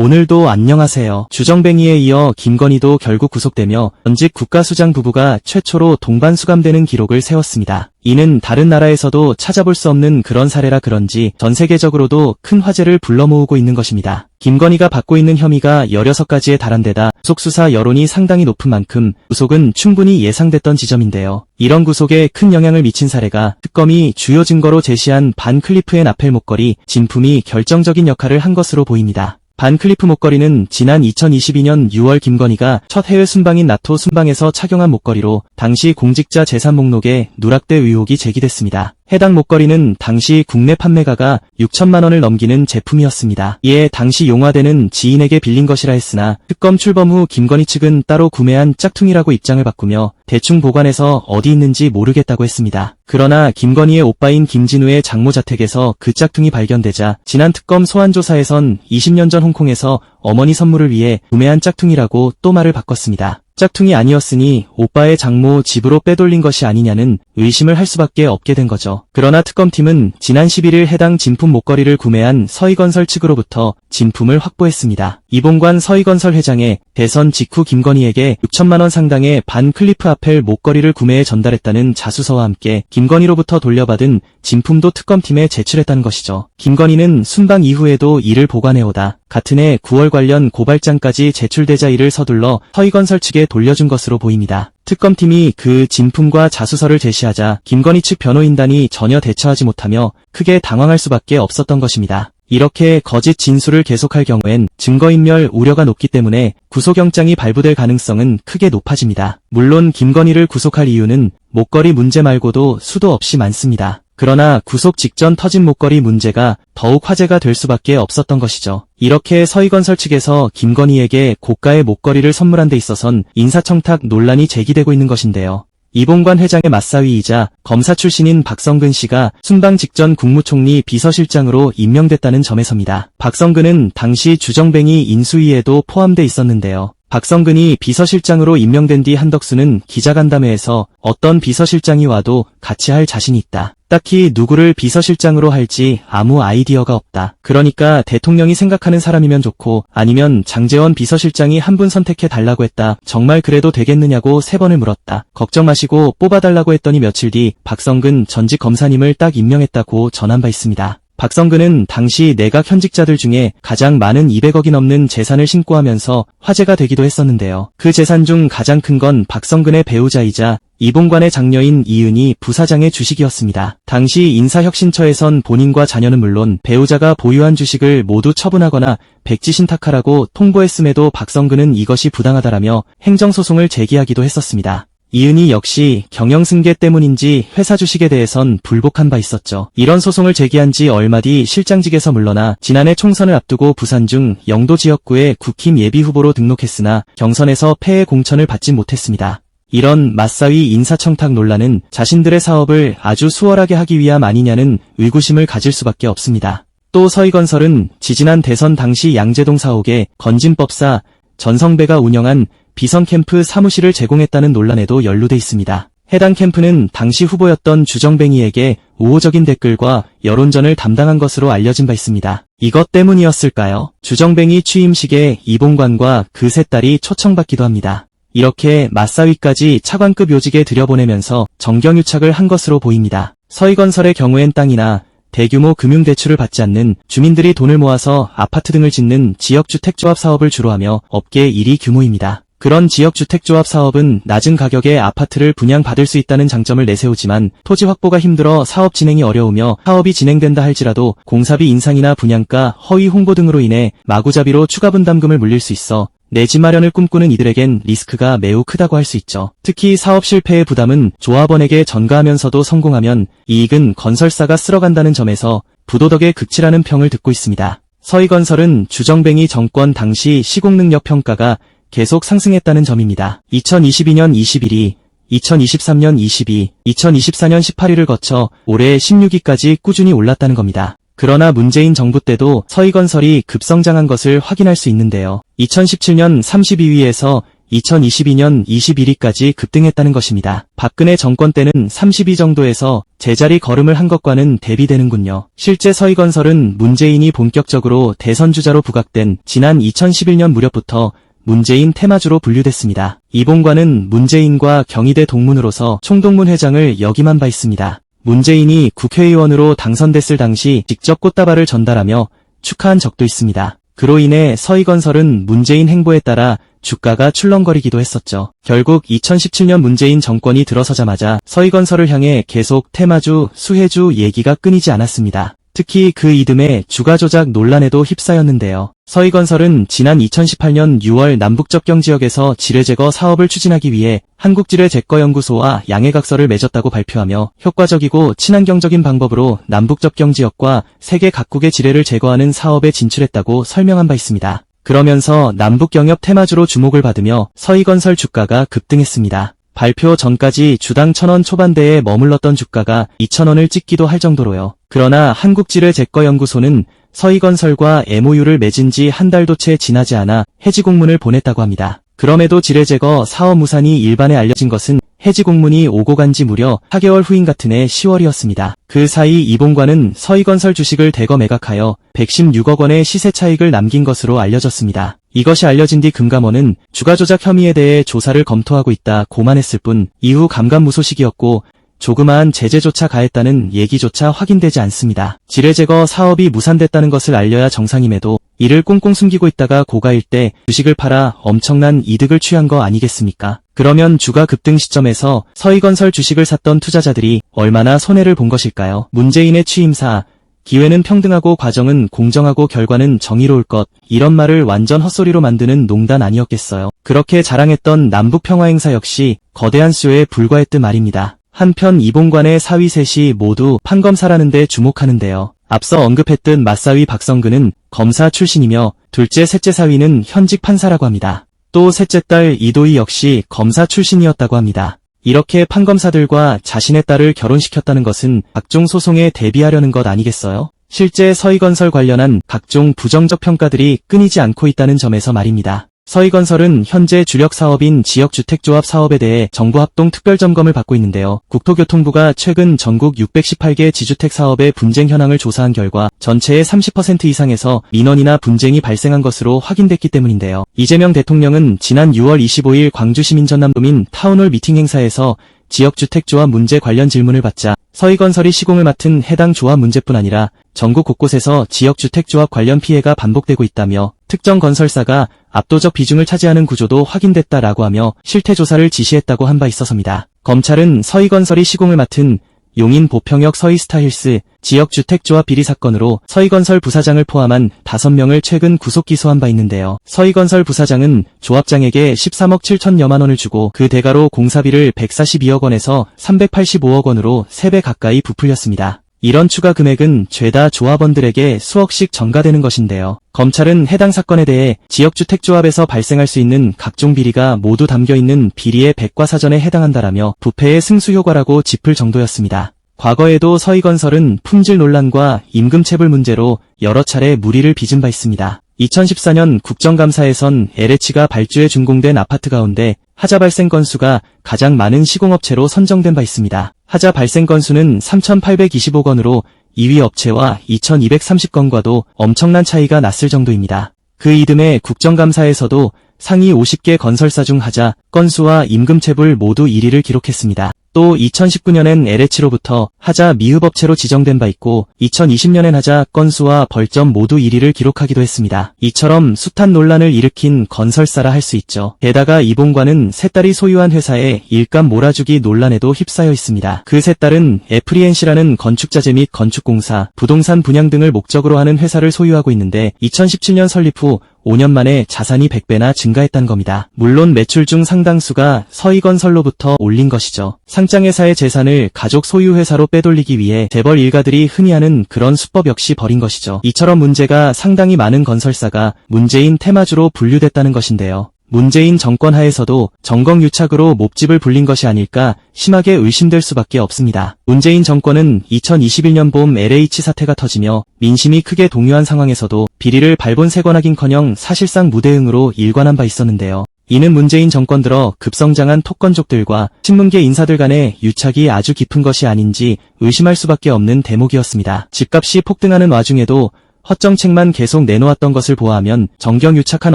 오늘도 안녕하세요. 주정뱅이에 이어 김건희도 결국 구속되며 전직 국가수장 부부가 최초로 동반 수감되는 기록을 세웠습니다. 이는 다른 나라에서도 찾아볼 수 없는 그런 사례라 그런지 전 세계적으로도 큰 화제를 불러 모으고 있는 것입니다. 김건희가 받고 있는 혐의가 16가지에 달한 데다 구속 수사 여론이 상당히 높은 만큼 구속은 충분히 예상됐던 지점인데요. 이런 구속에 큰 영향을 미친 사례가 특검이 주요 증거로 제시한 반 클리프의 나펠 목걸이 진품이 결정적인 역할을 한 것으로 보입니다. 반 클리프 목걸이는 지난 2022년 6월 김건희가 첫 해외 순방인 나토 순방에서 착용한 목걸이로 당시 공직자 재산 목록에 누락돼 의혹이 제기됐습니다. 해당 목걸이는 당시 국내 판매가가 6천만 원을 넘기는 제품이었습니다. 이에 당시 용화대는 지인에게 빌린 것이라 했으나 특검 출범 후 김건희 측은 따로 구매한 짝퉁이라고 입장을 바꾸며 대충 보관해서 어디 있는지 모르겠다고 했습니다. 그러나 김건희의 오빠인 김진우의 장모 자택에서 그 짝퉁이 발견되자 지난 특검 소환 조사에선 20년 전 홍콩에서 어머니 선물을 위해 구매한 짝퉁이라고 또 말을 바꿨습니다. 짝퉁이 아니었으니 오빠의 장모 집으로 빼돌린 것이 아니냐는 의심을 할 수밖에 없게 된 거죠. 그러나 특검팀은 지난 11일 해당 진품 목걸이를 구매한 서희건설 측으로부터 진품을 확보했습니다. 이봉관 서희건설 회장의 대선 직후 김건희에게 6천만 원 상당의 반 클리프 아펠 목걸이를 구매해 전달했다는 자수서와 함께 김건희로부터 돌려받은 진품도 특검팀에 제출했다는 것이죠. 김건희는 순방 이후에도 이를 보관해오다 같은 해 9월 관련 고발장까지 제출되자 이를 서둘러 서희건설 측에 돌려준 것으로 보입니다. 특검팀이 그 진품과 자수서를 제시하자 김건희 측 변호인단이 전혀 대처하지 못하며 크게 당황할 수밖에 없었던 것입니다. 이렇게 거짓 진술을 계속할 경우엔 증거인멸 우려가 높기 때문에 구속영장이 발부될 가능성은 크게 높아집니다. 물론 김건희를 구속할 이유는 목걸이 문제 말고도 수도 없이 많습니다. 그러나 구속 직전 터진 목걸이 문제가 더욱 화제가 될 수밖에 없었던 것이죠. 이렇게 서희건설 측에서 김건희에게 고가의 목걸이를 선물한 데 있어선 인사청탁 논란이 제기되고 있는 것인데요. 이봉관 회장의 맞사위이자 검사 출신인 박성근 씨가 순방 직전 국무총리 비서실장으로 임명됐다는 점에서입니다. 박성근은 당시 주정뱅이 인수위에도 포함돼 있었는데요. 박성근이 비서실장으로 임명된 뒤 한덕수는 기자간담회에서 어떤 비서실장이 와도 같이 할 자신이 있다. 딱히 누구를 비서실장으로 할지 아무 아이디어가 없다. 그러니까 대통령이 생각하는 사람이면 좋고 아니면 장재원 비서실장이 한 분 선택해 달라고 했다. 정말 그래도 되겠느냐고 세 번을 물었다. 걱정 마시고 뽑아달라고 했더니 며칠 뒤 박성근 전직 검사님을 딱 임명했다고 전한 바 있습니다. 박성근은 당시 내각 현직자들 중에 가장 많은 200억이 넘는 재산을 신고하면서 화제가 되기도 했었는데요. 그 재산 중 가장 큰 건 박성근의 배우자이자 이봉관의 장녀인 이은이 부사장의 주식이었습니다. 당시 인사혁신처에선 본인과 자녀는 물론 배우자가 보유한 주식을 모두 처분하거나 백지 신탁하라고 통보했음에도 박성근은 이것이 부당하다라며 행정소송을 제기하기도 했었습니다. 이은희 역시 경영 승계 때문인지 회사 주식에 대해선 불복한 바 있었죠. 이런 소송을 제기한 지 얼마 뒤 실장직에서 물러나 지난해 총선을 앞두고 부산 중 영도 지역구에 국힘 예비후보로 등록했으나 경선에서 패의 공천을 받지 못했습니다. 이런 맞사위 인사청탁 논란은 자신들의 사업을 아주 수월하게 하기 위함 아니냐는 의구심을 가질 수밖에 없습니다. 또 서희건설은 지지난 대선 당시 양재동 사옥에 건진법사 전성배가 운영한 비선 캠프 사무실을 제공했다는 논란에도 연루돼 있습니다. 해당 캠프는 당시 후보였던 주정뱅이에게 우호적인 댓글과 여론전을 담당한 것으로 알려진 바 있습니다. 이것 때문이었을까요? 주정뱅이 취임식에 이봉관과 그 세 딸이 초청받기도 합니다. 이렇게 맞사위까지 차관급 요직에 들여보내면서 정경유착을 한 것으로 보입니다. 서희건설의 경우엔 땅이나 대규모 금융대출을 받지 않는 주민들이 돈을 모아서 아파트 등을 짓는 지역주택조합 사업을 주로 하며 업계 1위 규모입니다. 그런 지역주택조합 사업은 낮은 가격에 아파트를 분양받을 수 있다는 장점을 내세우지만 토지 확보가 힘들어 사업 진행이 어려우며 사업이 진행된다 할지라도 공사비 인상이나 분양가, 허위 홍보 등으로 인해 마구잡이로 추가 분담금을 물릴 수 있어 내 집 마련을 꿈꾸는 이들에겐 리스크가 매우 크다고 할 수 있죠. 특히 사업 실패의 부담은 조합원에게 전가하면서도 성공하면 이익은 건설사가 쓸어간다는 점에서 부도덕의 극치라는 평을 듣고 있습니다. 서희건설은 주정뱅이 정권 당시 시공능력 평가가 계속 상승했다는 점입니다. 2022년 21위, 2023년 22, 2024년 18위를 거쳐 올해 16위까지 꾸준히 올랐다는 겁니다. 그러나 문재인 정부 때도 서희건설이 급성장한 것을 확인할 수 있는데요. 2017년 32위에서 2022년 21위까지 급등했다는 것입니다. 박근혜 정권 때는 30위 정도에서 제자리 걸음을 한 것과는 대비되는군요. 실제 서희건설은 문재인이 본격적으로 대선 주자로 부각된 지난 2011년 무렵부터 문재인 테마주로 분류됐습니다. 이봉관은 문재인과 경희대 동문으로서 총동문 회장을 역임한 바 있습니다. 문재인이 국회의원으로 당선됐을 당시 직접 꽃다발을 전달하며 축하한 적도 있습니다. 그로 인해 서희건설은 문재인 행보에 따라 주가가 출렁거리기도 했었죠. 결국 2017년 문재인 정권이 들어서자마자 서희건설을 향해 계속 테마주, 수혜주 얘기가 끊이지 않았습니다. 특히 그 이듬해 주가 조작 논란에도 휩싸였는데요. 서희건설은 지난 2018년 6월 남북접경 지역에서 지뢰 제거 사업을 추진하기 위해 한국지뢰제거연구소와 양해각서를 맺었다고 발표하며 효과적이고 친환경적인 방법으로 남북접경 지역과 세계 각국의 지뢰를 제거하는 사업에 진출했다고 설명한 바 있습니다. 그러면서 남북경협 테마주로 주목을 받으며 서희건설 주가가 급등했습니다. 발표 전까지 주당 1000원 초반대에 머물렀던 주가가 2000원을 찍기도 할 정도로요. 그러나 한국지뢰 제거연구소는 서희건설과 MOU를 맺은 지 한 달도 채 지나지 않아 해지 공문을 보냈다고 합니다. 그럼에도 지뢰 제거 사업 무산이 일반에 알려진 것은 해지 공문이 오고 간 지 무려 4개월 후인 같은 해 10월이었습니다. 그 사이 이봉관은 서희건설 주식을 대거 매각하여 116억 원의 시세 차익을 남긴 것으로 알려졌습니다. 이것이 알려진 뒤 금감원은 주가 조작 혐의에 대해 조사를 검토하고 있다 고만했을 뿐 이후 감감무소식이었고 조그마한 제재조차 가했다는 얘기조차 확인되지 않습니다. 지뢰 제거 사업이 무산됐다는 것을 알려야 정상임에도 이를 꽁꽁 숨기고 있다가 고가일 때 주식을 팔아 엄청난 이득을 취한 거 아니겠습니까? 그러면 주가 급등 시점에서 서희건설 주식을 샀던 투자자들이 얼마나 손해를 본 것일까요? 문재인의 취임사 기회는 평등하고 과정은 공정하고 결과는 정의로울 것 이런 말을 완전 헛소리로 만드는 농단 아니었겠어요. 그렇게 자랑했던 남북 평화 행사 역시 거대한 수요에 불과했듯 말입니다. 한편 이봉관의 사위 셋이 모두 판검사라는 데 주목하는데요. 앞서 언급했듯 맞사위 박성근은 검사 출신이며 둘째 셋째 사위는 현직 판사라고 합니다. 또 셋째 딸 이도희 역시 검사 출신이었다고 합니다. 이렇게 판검사들과 자신의 딸을 결혼시켰다는 것은 각종 소송에 대비하려는 것 아니겠어요? 실제 서희건설 관련한 각종 부정적 평가들이 끊이지 않고 있다는 점에서 말입니다. 서희건설은 현재 주력 사업인 지역주택조합 사업에 대해 정부 합동 특별점검을 받고 있는데요. 국토교통부가 최근 전국 618개 지주택 사업의 분쟁 현황을 조사한 결과 전체의 30% 이상에서 민원이나 분쟁이 발생한 것으로 확인됐기 때문인데요. 이재명 대통령은 지난 6월 25일 광주시민 전남도민 타운홀 미팅 행사에서 지역주택조합 문제 관련 질문을 받자 서희건설이 시공을 맡은 해당 조합 문제뿐 아니라 전국 곳곳에서 지역주택조합 관련 피해가 반복되고 있다며 특정 건설사가 압도적 비중을 차지하는 구조도 확인됐다라고 하며 실태 조사를 지시했다고 한 바 있어서입니다. 검찰은 서희건설이 시공을 맡은 용인 보평역 서희스타힐스 지역주택조합 비리 사건으로 서희건설 부사장을 포함한 5명을 최근 구속 기소한 바 있는데요. 서희건설 부사장은 조합장에게 13억 7천여만 원을 주고 그 대가로 공사비를 142억 원에서 385억 원으로 3배 가까이 부풀렸습니다. 이런 추가 금액은 죄다 조합원들에게 수억씩 전가되는 것인데요. 검찰은 해당 사건에 대해 지역주택조합에서 발생할 수 있는 각종 비리가 모두 담겨있는 비리의 백과사전에 해당한다라며 부패의 승수 효과라고 짚을 정도였습니다. 과거에도 서희건설은 품질 논란과 임금체불 문제로 여러 차례 무리를 빚은 바 있습니다. 2014년 국정감사에선 LH가 발주에 준공된 아파트 가운데 하자 발생 건수가 가장 많은 시공업체로 선정된 바 있습니다. 하자 발생 건수는 3,825건으로 2위 업체와 2,230건과도 엄청난 차이가 났을 정도입니다. 그 이듬해 국정감사에서도 상위 50개 건설사 중 하자, 건수와 임금 체불 모두 1위를 기록했습니다. 또 2019년엔 LH로부터 하자 미흡업체로 지정된 바 있고 2020년엔 하자 건수와 벌점 모두 1위를 기록하기도 했습니다. 이처럼 숱한 논란을 일으킨 건설사라 할 수 있죠. 게다가 이봉관은 세 딸이 소유한 회사에 일감 몰아주기 논란에도 휩싸여 있습니다. 그 세 딸은 에프리엔시라는 건축자재 및 건축공사, 부동산 분양 등을 목적으로 하는 회사를 소유하고 있는데 2017년 설립 후 5년 만에 자산이 100배나 증가했다는 겁니다. 물론 매출 중 상당수가 서희건설로부터 올린 것이죠. 상장회사의 재산을 가족 소유회사로 빼돌리기 위해 재벌 일가들이 흔히 하는 그런 수법 역시 벌인 것이죠. 이처럼 문제가 상당히 많은 건설사가 문재인 테마주로 분류됐다는 것인데요. 문재인 정권 하에서도 정경유착으로 몹집을 불린 것이 아닐까 심하게 의심될 수밖에 없습니다. 문재인 정권은 2021년 봄 LH 사태가 터지며 민심이 크게 동요한 상황에서도 비리를 발본색원하긴커녕 사실상 무대응으로 일관한 바 있었는데요. 이는 문재인 정권 들어 급성장한 토건족들과 신문계 인사들 간의 유착이 아주 깊은 것이 아닌지 의심할 수밖에 없는 대목이었습니다. 집값이 폭등하는 와중에도 헛정책만 계속 내놓았던 것을 보아하면 정경유착한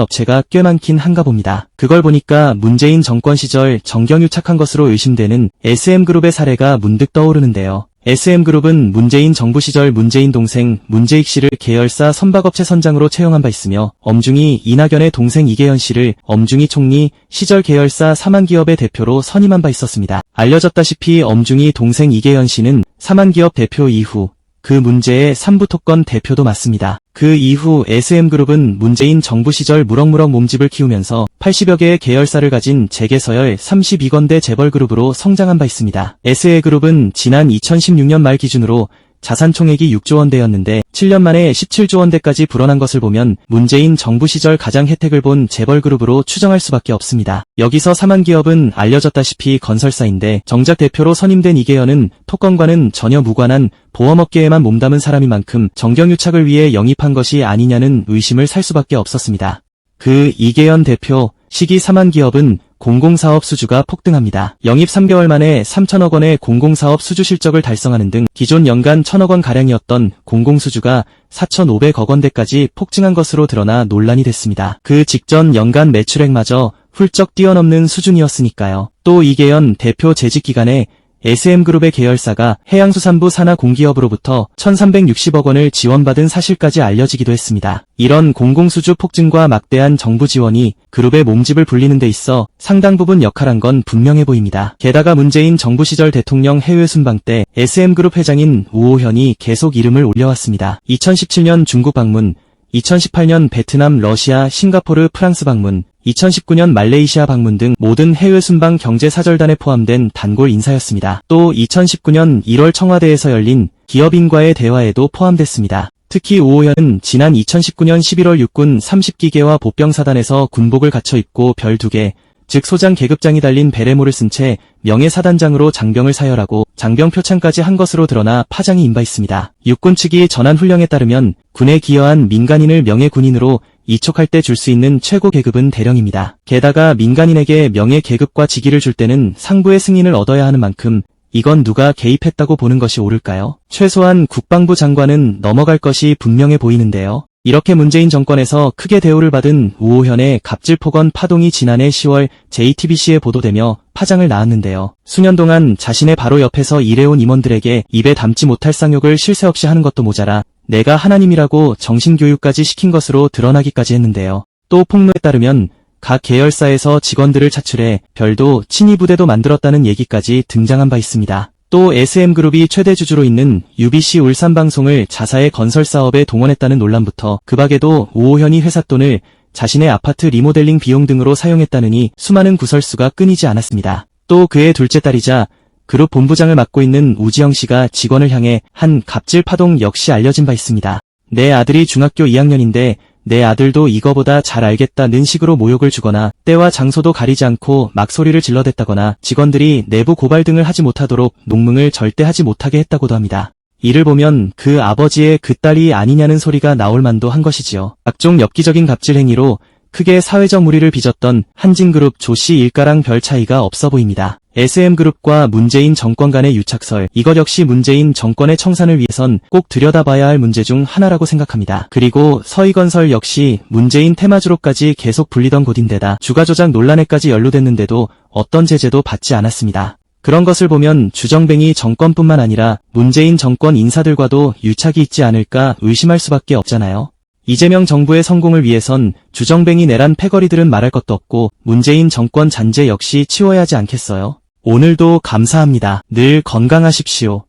업체가 꽤 많긴 한가 봅니다. 그걸 보니까 문재인 정권 시절 정경유착한 것으로 의심되는 SM그룹의 사례가 문득 떠오르는데요. SM그룹은 문재인 정부 시절 문재인 동생 문재익 씨를 계열사 선박업체 선장으로 채용한 바 있으며 엄중히 이낙연의 동생 이계현 씨를 엄중히 총리 시절 계열사 사만기업의 대표로 선임한 바 있었습니다. 알려졌다시피 엄중히 동생 이계현 씨는 사만기업 대표 이후 그 문제의 삼부토건 대표도 맞습니다. 그 이후 SM그룹은 문재인 정부 시절 무럭무럭 몸집을 키우면서 80여 개의 계열사를 가진 재계서열 32건대 재벌그룹으로 성장한 바 있습니다. SA그룹은 지난 2016년 말 기준으로 자산 총액이 6조 원대였는데 7년 만에 17조 원대까지 불어난 것을 보면 문재인 정부 시절 가장 혜택을 본 재벌그룹으로 추정할 수밖에 없습니다. 여기서 사만기업은 알려졌다시피 건설사인데 정작 대표로 선임된 이계현은 토건과는 전혀 무관한 보험업계에만 몸담은 사람인 만큼 정경유착을 위해 영입한 것이 아니냐는 의심을 살 수밖에 없었습니다. 그 이계현 대표 시기 사만기업은 공공사업 수주가 폭등합니다. 영입 3개월 만에 3천억 원의 공공사업 수주 실적을 달성하는 등 기존 연간 1천억 원 가량이었던 공공수주가 4,500억 원대까지 폭증한 것으로 드러나 논란이 됐습니다. 그 직전 연간 매출액마저 훌쩍 뛰어넘는 수준이었으니까요. 또 이계연 대표 재직 기간에 SM그룹의 계열사가 해양수산부 산하공기업으로부터 1360억 원을 지원받은 사실까지 알려지기도 했습니다. 이런 공공수주 폭증과 막대한 정부 지원이 그룹의 몸집을 불리는 데 있어 상당 부분 역할한 건 분명해 보입니다. 게다가 문재인 정부 시절 대통령 해외 순방 때 SM그룹 회장인 우호현이 계속 이름을 올려왔습니다. 2017년 중국 방문, 2018년 베트남, 러시아, 싱가포르, 프랑스 방문, 2019년 말레이시아 방문 등 모든 해외 순방 경제 사절단에 포함된 단골 인사였습니다. 또 2019년 1월 청와대에서 열린 기업인과의 대화에도 포함됐습니다. 특히 오호현은 지난 2019년 11월 육군 30기계와 보병사단에서 군복을 갖춰 입고 별 2개, 즉 소장 계급장이 달린 베레모를 쓴 채 명예사단장으로 장병을 사열하고 장병 표창까지 한 것으로 드러나 파장이 임바있습니다. 육군 측이 전한 훈령에 따르면 군에 기여한 민간인을 명예군인으로 이촉할 때 줄 수 있는 최고 계급은 대령입니다. 게다가 민간인에게 명예 계급과 직위를 줄 때는 상부의 승인을 얻어야 하는 만큼 이건 누가 개입했다고 보는 것이 옳을까요? 최소한 국방부 장관은 넘어갈 것이 분명해 보이는데요. 이렇게 문재인 정권에서 크게 대우를 받은 우호현의 갑질폭언 파동이 지난해 10월 JTBC에 보도되며 파장을 낳았는데요. 수년 동안 자신의 바로 옆에서 일해온 임원들에게 입에 담지 못할 쉴새 없이 하는 것도 모자라 내가 하나님이라고 정신교육까지 시킨 것으로 드러나기까지 했는데요. 또 폭로에 따르면 각 계열사에서 직원들을 차출해 별도 친위 부대도 만들었다는 얘기까지 등장한 바 있습니다. 또 SM그룹이 최대 주주로 있는 UBC 울산방송을 자사의 건설 사업에 동원했다는 논란부터 그 밖에도 오호현이 회사 돈을 자신의 아파트 리모델링 비용 등으로 사용했다느니 수많은 구설수가 끊이지 않았습니다. 또 그의 둘째 딸이자 그룹 본부장을 맡고 있는 우지영 씨가 직원을 향해 한 갑질 파동 역시 알려진 바 있습니다. 내 아들이 중학교 2학년인데 내 아들도 이거보다 잘 알겠다는 식으로 모욕을 주거나 때와 장소도 가리지 않고 막소리를 질러댔다거나 직원들이 내부 고발 등을 하지 못하도록 농뭉을 절대 하지 못하게 했다고도 합니다. 이를 보면 그 아버지의 그 딸이 아니냐는 소리가 나올 만도 한 것이지요. 각종 엽기적인 갑질 행위로 크게 사회적 무리를 빚었던 한진그룹 조씨 일가랑 별 차이가 없어 보입니다. SM그룹과 문재인 정권 간의 유착설, 이것 역시 문재인 정권의 청산을 위해선 꼭 들여다봐야 할 문제 중 하나라고 생각합니다. 그리고 서희건설 역시 문재인 테마주로까지 계속 불리던 곳인데다 주가조작 논란에까지 연루됐는데도 어떤 제재도 받지 않았습니다. 그런 것을 보면 주정뱅이 정권뿐만 아니라 문재인 정권 인사들과도 유착이 있지 않을까 의심할 수밖에 없잖아요. 이재명 정부의 성공을 위해선 주정뱅이 내란 패거리들은 말할 것도 없고 문재인 정권 잔재 역시 치워야 하지 않겠어요? 오늘도 감사합니다. 늘 건강하십시오.